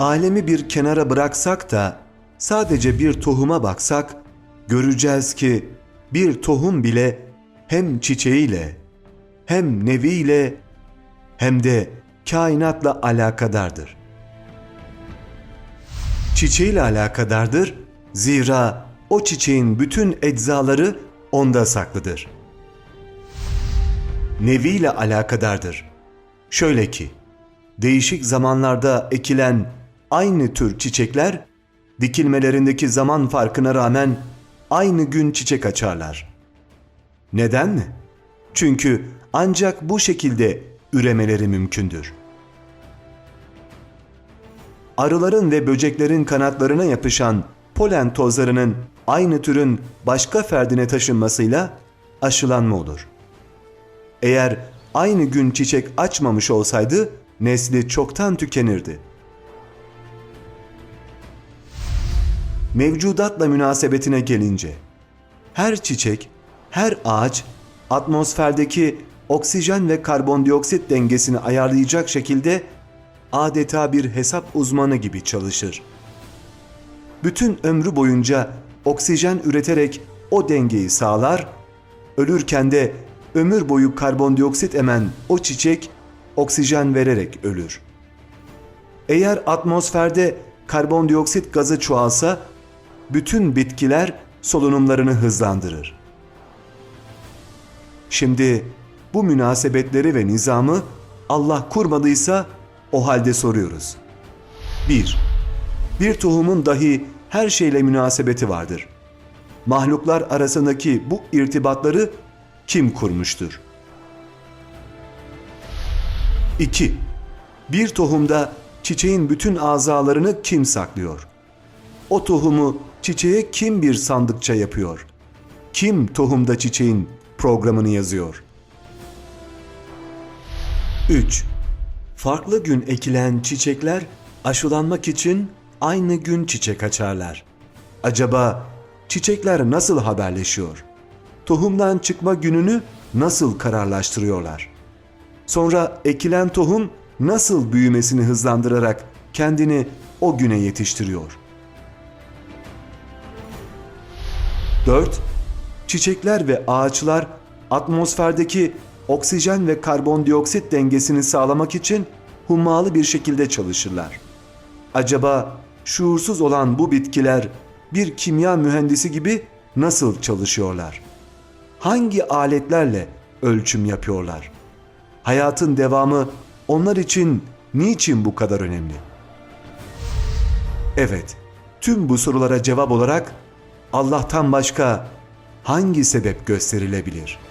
Alemi bir kenara bıraksak da sadece bir tohuma baksak göreceğiz ki bir tohum bile hem çiçeğiyle hem neviyle hem de kainatla alakadardır. Çiçeğiyle alakadardır zira o çiçeğin bütün eczaları onda saklıdır. Neviyle alakadardır. Şöyle ki, değişik zamanlarda ekilen aynı tür çiçekler, dikilmelerindeki zaman farkına rağmen aynı gün çiçek açarlar. Neden mi? Çünkü ancak bu şekilde üremeleri mümkündür. Arıların ve böceklerin kanatlarına yapışan polen tozlarının aynı türün başka ferdine taşınmasıyla aşılanma olur. Eğer aynı gün çiçek açmamış olsaydı nesli çoktan tükenirdi. Mevcudatla münasebetine gelince her çiçek, her ağaç atmosferdeki oksijen ve karbondioksit dengesini ayarlayacak şekilde adeta bir hesap uzmanı gibi çalışır. Bütün ömrü boyunca oksijen üreterek o dengeyi sağlar, ölürken de ömür boyu karbondioksit emen o çiçek oksijen vererek ölür. Eğer atmosferde karbondioksit gazı çoğalsa bütün bitkiler solunumlarını hızlandırır. Şimdi bu münasebetleri ve nizamı Allah kurmadıysa o halde soruyoruz. 1. Bir tohumun dahi her şeyle münasebeti vardır. Mahluklar arasındaki bu irtibatları kim kurmuştur? 2. Bir tohumda çiçeğin bütün azalarını kim saklıyor? O tohumu çiçeğe kim bir sandıkça yapıyor? Kim tohumda çiçeğin programını yazıyor? 3. Farklı gün ekilen çiçekler aşılanmak için aynı gün çiçek açarlar. Acaba çiçekler nasıl haberleşiyor? Tohumdan çıkma gününü nasıl kararlaştırıyorlar? Sonra ekilen tohum nasıl büyümesini hızlandırarak kendini o güne yetiştiriyor? 4. Çiçekler ve ağaçlar atmosferdeki oksijen ve karbondioksit dengesini sağlamak için hummalı bir şekilde çalışırlar. Acaba şuursuz olan bu bitkiler bir kimya mühendisi gibi nasıl çalışıyorlar? Hangi aletlerle ölçüm yapıyorlar? Hayatın devamı onlar için niçin bu kadar önemli? Evet, tüm bu sorulara cevap olarak Allah'tan başka hangi sebep gösterilebilir?''